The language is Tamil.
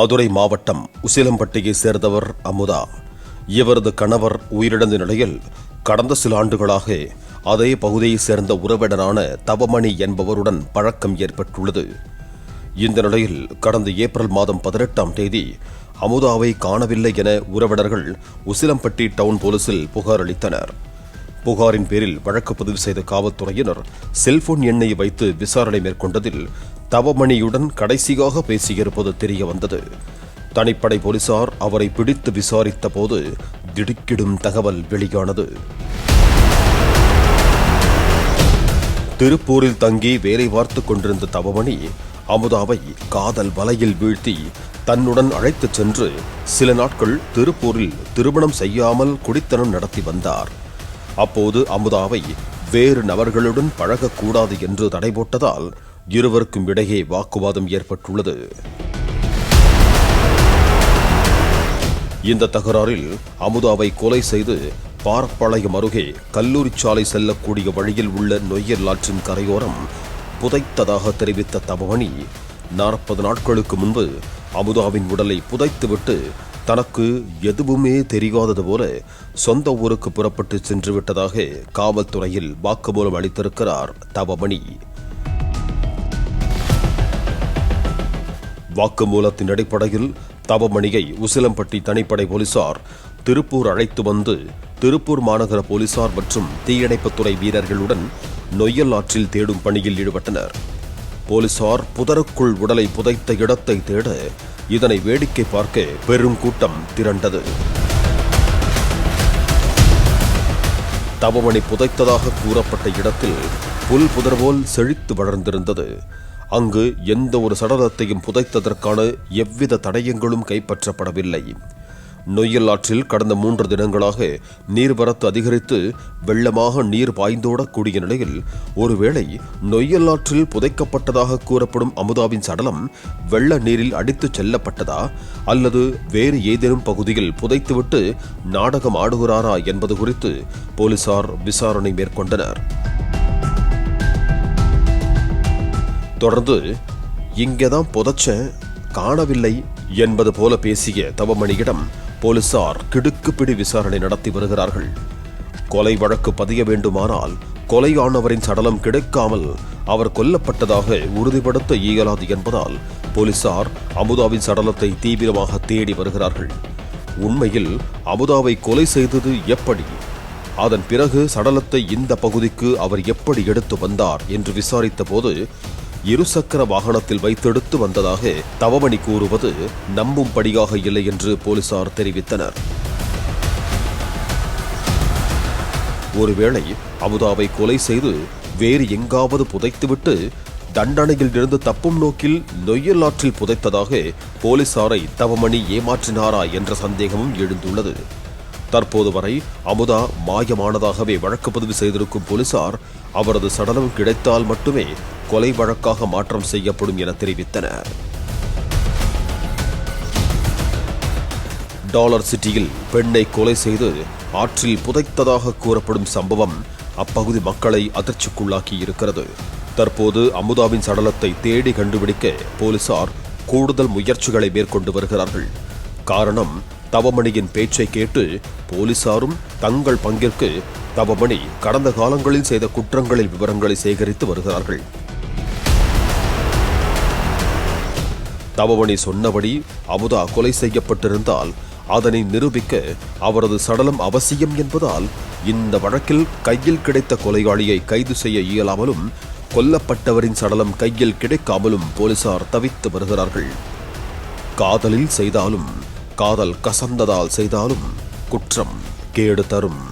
மதுரை மாவட்டம் உசிலம்பட்டியை சேர்ந்தவர் அமுதா. இவரது கணவர் உயிரிழந்த நிலையில் கடந்த சில ஆண்டுகளாக அதே பகுதியைச் சேர்ந்த உறவினரான தவமணி என்பவருடன் பழக்கம் ஏற்பட்டுள்ளது. இந்த நிலையில் கடந்த ஏப்ரல் மாதம் பதினெட்டாம் தேதி அமுதாவை காணவில்லை என உறவினர்கள் உசிலம்பட்டி டவுன் போலீசில் புகார் அளித்தனர். புகாரின் பேரில் வழக்கு பதிவு செய்த காவல்துறையினர் செல்போன் எண்ணை வைத்து விசாரணை மேற்கொண்டதில் தவமணியுடன் கடைசியாக பேசியிருப்பது தெரிய வந்தது தனிப்படை போலீசார் அவரை பிடித்து விசாரித்த போது திடுக்கிடும் தகவல் வெளியானது. திருப்பூரில் தங்கி வேலை பார்த்துக் கொண்டிருந்த தவமணி அமுதாவை காதல் வலையில் வீழ்த்தி தன்னுடன் அழைத்துச் சென்று சில நாட்கள் திருப்பூரில் திருமணம் செய்யாமல் குடித்தனம் நடத்தி வந்தார். அப்போது அமுதாவை வேறு நபர்களுடன் பழகக்கூடாது என்று தடை போட்டதால் இருவருக்கும் இடையே வாக்குவாதம் ஏற்பட்டுள்ளது. இந்த தகராறில் அமுதாவை கொலை செய்து பார்ப்பாளையம் அருகே கல்லூரி சாலை செல்லக்கூடிய வழியில் உள்ள நொய்யல் ஆற்றின் கரையோரம் புதைத்ததாக தெரிவித்த தபமணி நாற்பது நாட்களுக்கு முன்பு அமுதாவின் உடலை புதைத்துவிட்டு தனக்கு எதுவுமே தெரியாதது போல சொந்த ஊருக்கு புறப்பட்டு சென்று விட்டதாக காவல்துறையில் வாக்குமூலம் அளித்திருக்கிறார் தவமணி. வாக்குமூலத்தின் அடிப்படையில் தவமணியை உசிலம்பட்டி தனிப்படை போலீசார் திருப்பூர் அழைத்து வந்து திருப்பூர் மாநகர போலீசார் மற்றும் தீயணைப்புத்துறை வீரர்களுடன் நொய்யல் ஆற்றில் தேடும் பணியில் ஈடுபட்டனர். போலீசார் புதருக்குள் உடலை புதைத்த இடத்தை தேட இதனை வேடிக்கை பார்க்க பெரும் கூட்டம் திரண்டது. தவமணி புதைத்ததாக கூறப்பட்ட இடத்தில் புல் புதர் போல் செழித்து வளர்ந்திருந்தது. அங்கு எந்த ஒரு சடலத்தையும் புதைத்ததற்கான எவ்வித தடயங்களும் கைப்பற்றப்படவில்லை. நொய்யல் ஆற்றில் கடந்த மூன்று தினங்களாக நீர்வரத்து அதிகரித்து வெள்ளமாக நீர் பாய்ந்தோடக்கூடிய நிலையில் ஒருவேளை நொய்யல் ஆற்றில் புதைக்கப்பட்டதாக கூறப்படும் அமுதாவின் சடலம் வெள்ள நீரில் அடித்துச் செல்லப்பட்டதா? அல்லது வேறு ஏதேனும் பகுதியில் புதைத்துவிட்டு நாடகம் ஆடுகிறாரா என்பது குறித்து போலீசார் விசாரணை மேற்கொண்டனர். தொடர்ந்து இங்கேதான் புதைச்ச காணவில்லை என்பது போல பேசிய தவமணியிடம் போலீசார் கிடுக்குப்பிடி விசாரணை நடத்தி வருகிறார்கள். கொலை வழக்கு பதிய வேண்டுமானால் கொலையானவரின் சடலம் கிடைக்காமல் அவர் கொல்லப்பட்டதாக உறுதிப்படுத்த இயலாது என்பதால் போலீசார் அமுதாவின் சடலத்தை தீவிரமாக தேடி வருகிறார்கள். உண்மையில் அமுதாவை கொலை செய்தது எப்படி? அதன் பிறகு சடலத்தை இந்த பகுதிக்கு அவர் எப்படி எடுத்து வந்தார் என்று விசாரித்த போது இருசக்கர வாகனத்தில் வைத்தெடுத்து வந்ததாக தவமணி கூறுவது நம்பும்படியாக இல்லை என்று போலீசார் தெரிவித்தனர். ஒருவேளை அமுதாவை கொலை செய்து வேறு எங்காவது புதைத்துவிட்டு தண்டனையில் இருந்து தப்பும் நோக்கில் நொய்யல் ஆற்றில் புதைத்ததாக போலீசாரை தவமணி ஏமாற்றினாரா என்ற சந்தேகமும் எழுந்துள்ளது. தற்போது வரை அமுதா மாயமானதாகவே வழக்கு பதிவு செய்திருக்கும் போலீசார் அவரது சடலம் கிடைத்தால் மட்டுமே கொலை வழக்காக மாற்றம் செய்யப்படும் என தெரிவித்தனர். டாலர் சிட்டியில் பெண்ணை கொலை செய்து ஆற்றில் புதைத்ததாக கூறப்படும் சம்பவம் அப்பகுதி மக்களை அதிர்ச்சிக்குள்ளாக்கி இருக்கிறது தற்போது அமுதாவின் சடலத்தை தேடி கண்டுபிடிக்க போலீசார் கூடுதல் முயற்சிகளை மேற்கொண்டு வருகிறார்கள். காரணம் தவமணியின் பேச்சை கேட்டு போலீசாரும் தங்கள் பங்கிற்கு தவமணி கடந்த காலங்களில் செய்த குற்றங்களின் விவரங்களை சேகரித்து வருகிறார்கள். தவமணி சொன்னபடி அமுதா கொலை செய்யப்பட்டிருந்தால் அதனை நிரூபிக்க அவரது சடலம் அவசியம் என்பதால் இந்த வழக்கில் கையில் கிடைத்த கொலையாளியை கைது செய்ய இயலாமலும் கொல்லப்பட்டவரின் சடலம் கையில் கிடைக்காமலும் போலீசார் தவித்து வருகிறார்கள். காதலில் செய்தாலும் காதல் கசந்ததால் செய்தாலும் குற்றம் கேடு தரும்.